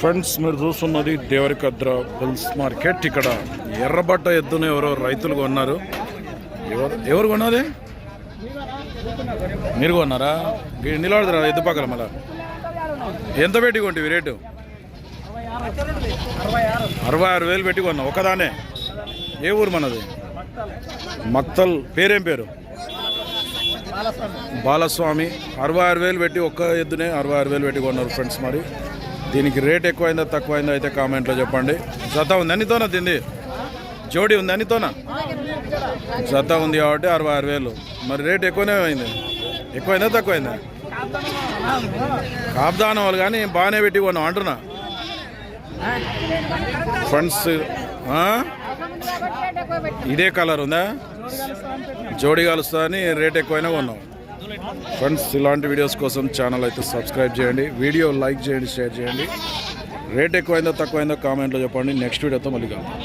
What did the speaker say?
Friends మీరు చూస్తున్నది Devarakadra bulls market. ఇక్కడ ఎర్రబట్ట ఎద్దున ఎవరో రైతులు కొన్నారు. ఎవరు ఎవరు కొన్నది? మీరు కొన్నారా? గీ- ఎద్దు పక్కల మళ్ళా. ఎంత పెట్టి కొంటివి రేటు? అరవై ఆరు వేలు పెట్టి కొన్నా ఒకదానే ఏ ఊరు మనది? మక్తల్ పేరేం పేరు? బాలస్వామి. అరవై ఆరు వేలు పెట్టి ఒక్క ఎద్దునే అరవై ఆరు వేలు పెట్టి కొన్నారు ఫ్రెండ్స్ మరి. దీనికి రేట్ ఎక్కువైందో తక్కువైందో అయితే కామెంట్లో చెప్పండి. జత ఉంది అన్నితోనా తింది జోడి ఉంది అన్నితోనా జత ఉంది కాబట్టి అరవై ఆరు వేలు. మరి రేట్ ఎక్కువనే అయింది ఎక్కువైందా తక్కువైందా? కాపుదానం వాళ్ళు కానీ బాగానే పెట్టి కొన్నాం అంటున్నా. ఫ్రెండ్స్ ఇదే కలర్ ఉందా? జోడి కలుస్తా అని రేట్ ఎక్కువైనా కొన్నాం. ఫ్రెండ్స్ ఇలాంటి వీడియోస్ కోసం ఛానల్ అయితే సబ్స్క్రైబ్ చేయండి. వీడియో లైక్ చేయండి షేర్ చేయండి. రేట్ ఎక్కువైందో తక్కువైందో కామెంట్లో చెప్పండి. నెక్స్ట్ వీడియోతో మళ్ళీ కలుద్దాం.